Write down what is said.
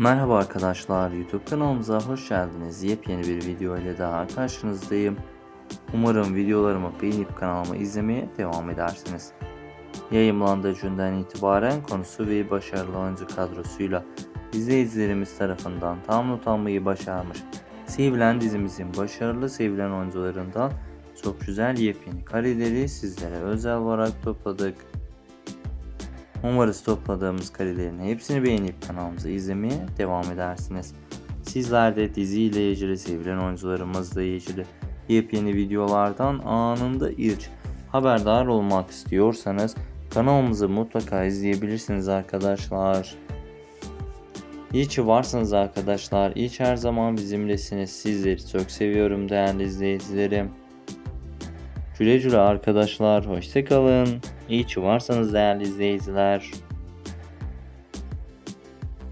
Merhaba arkadaşlar, YouTube kanalımıza hoş geldiniz. Yepyeni bir video ile daha karşınızdayım. Umarım videolarımı beğenip kanalımı izlemeye devam edersiniz. Yayınlandığı günden itibaren konusu ve başarılı oyuncu kadrosuyla izleyicilerimiz tarafından tam not almayı başarmış. Sevilen dizimizin başarılı sevilen oyuncularından çok güzel yepyeni kareleri sizlere özel olarak topladık. Umarız topladığımız karelerin hepsini beğenip kanalımızı izlemeye devam edersiniz. Sizler de dizi ile ilgili sevilen oyuncularımızla ilgili yepyeni videolardan anında ilk haberdar olmak istiyorsanız kanalımızı mutlaka izleyebilirsiniz arkadaşlar. İyi ki varsınız arkadaşlar. İyi her zaman bizimlesiniz. Sizleri çok seviyorum değerli izleyicilerim. Güle güle arkadaşlar. Hoşçakalın. İyi ki varsanız değerli izleyiciler.